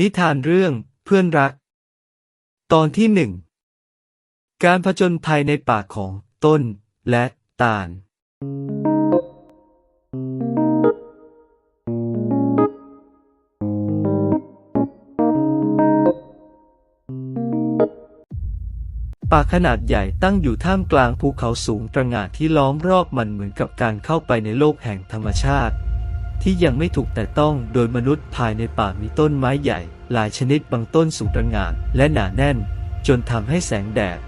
นิทานเรื่องเพื่อนรัก ตอนที่หนึ่งการผจญภัยในป่าของต้นและตาล ป่าขนาดใหญ่ตั้งอยู่ท่ามกลางภูเขาสูงตระหง่านที่ล้อมรอบมันเหมือนกับการเข้าไปในโลกแห่งธรรมชาติ ที่ยังไม่ถูกแต่ต้องโดยมนุษย์ภายในป่ามีต้นไม้ใหญ่ หลายชนิดบางต้นสูงตระหง่านและหนาแน่น จนทำให้แสงแดด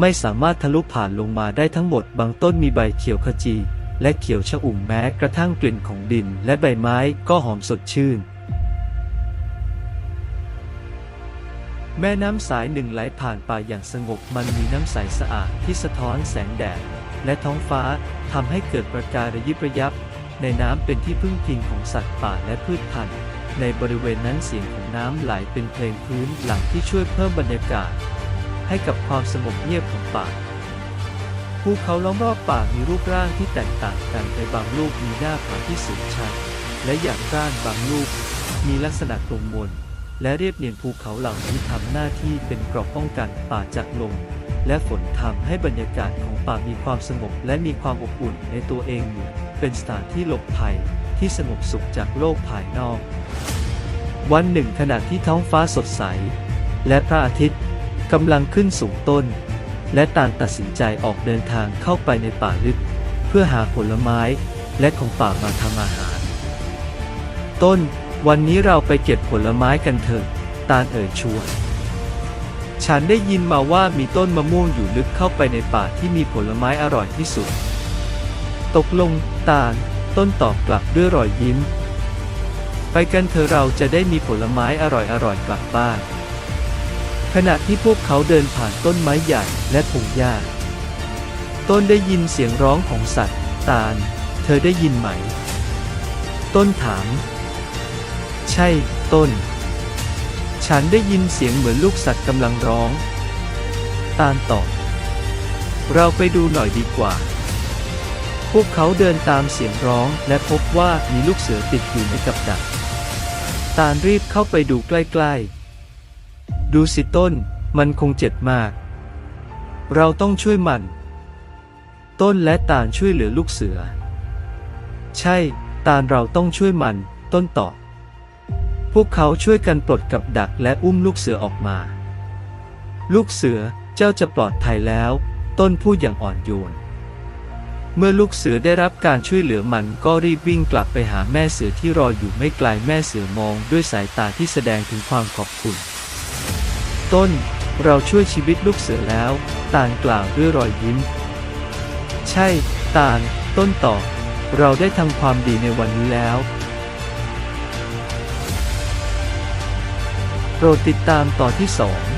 ไม่สามารถทะลุผ่านลงมาได้ทั้งหมด บางต้นมีใบเขียวขจี และเขียวชอุ่มแม้กระทั่งกลิ่นของดิน และใบไม้ก็หอมสดชื่น แม่น้ำสายหนึ่งไหลผ่านป่าอย่างสงบมันมีน้ำใสสะอาดที่สะท้อนแสงแดด และท้องฟ้าทำให้เกิดประกายระยิบระยับ ในน้ำเป็นที่พึ่งพิงของสัตว์ป่าและพืชพันธุ์ ในบริเวณนั้นเสียงของน้ำไหลเป็นเพลงพื้นหลังที่ช่วยเพิ่มบรรยากาศ ให้กับความสงบเงียบของป่าภูเขาล้อมรอบป่ามีรูปร่างที่แตกต่างกันไปบางลูกมีหน้าผาที่สูงชัน และอย่างก้านบางลูก มีลักษณะตรงมน และเรียบเนียนภูเขาเหล่านี้ทำหน้าที่เป็นกราะป้องกันป่าจากลมและฝนทำให้บรรยากาศของ ป่ามีความสงบและมีความอบอุ่นในตัวเองเหมือนเป็นสถานที่หลบภัยที่สงบสุขจากโลกภายนอก วันหนึ่งขณะที่ท้องฟ้าสดใส และพระอาทิตย์กำลังขึ้นสูงต้น และตาลตัดสินใจออกเดินทางเข้าไปในป่าลึก เพื่อหาผลไม้และของป่ามาทำอาหาร ต้น วันนี้เราไปเก็บผลไม้กันเถอะ ตาลเอ่ยชวน ฉันได้ยินมาว่ามีต้นมะม่วงอยู่ลึกเข้าไปในป่าที่มีผลไม้อร่อยที่สุด ตกลง ตาล ต้นตอบกลับด้วยรอยยิ้ม ไปกันเถอะเราจะได้มีผลไม้อร่อยๆกลับบ้าน ขณะที่พวกเขาเดินผ่านต้นไม้ใหญ่และพงหญ้า ต้นได้ยินเสียงร้องของสัตว์ ตาล เธอได้ยินไหม ต้นถาม ใช่ ต้น ฉันได้ยินเสียงเหมือนลูกสัตว์กำลังร้อง ตาลตอบ เราไปดูหน่อยดีกว่า พวกเขาเดินตามเสียงร้องและพบว่ามีลูกเสือติดอยู่ในกับดัก ตาลรีบเข้าไปดูใกล้ๆ ดูสิต้น มันคงเจ็บมาก เราต้องช่วยมัน ต้นและตาลช่วยเหลือลูกเสือ ใช่ ตาลเราต้องช่วยมัน ต้นตอบ พวกเขาช่วยกันปลดกับดักและอุ้มลูกเสือออกมา ลูกเสือเจ้าจะปลอดภัยแล้ว ต้นพูดอย่างอ่อนโยน เมื่อลูกเสือได้รับการช่วยเหลือมันก็รีบวิ่งกลับไปหาแม่เสือที่รออยู่ไม่ไกลแม่เสือมองด้วยสายตาที่แสดงถึงความขอบคุณ ต้นเราช่วยชีวิตลูกเสือแล้ว ตาลกล่าวด้วยรอยยิ้ม ใช่ ตาล ต้นตอบเราได้ทำความดีในวันนี้แล้ว โปรดติดตามต่อที่สอง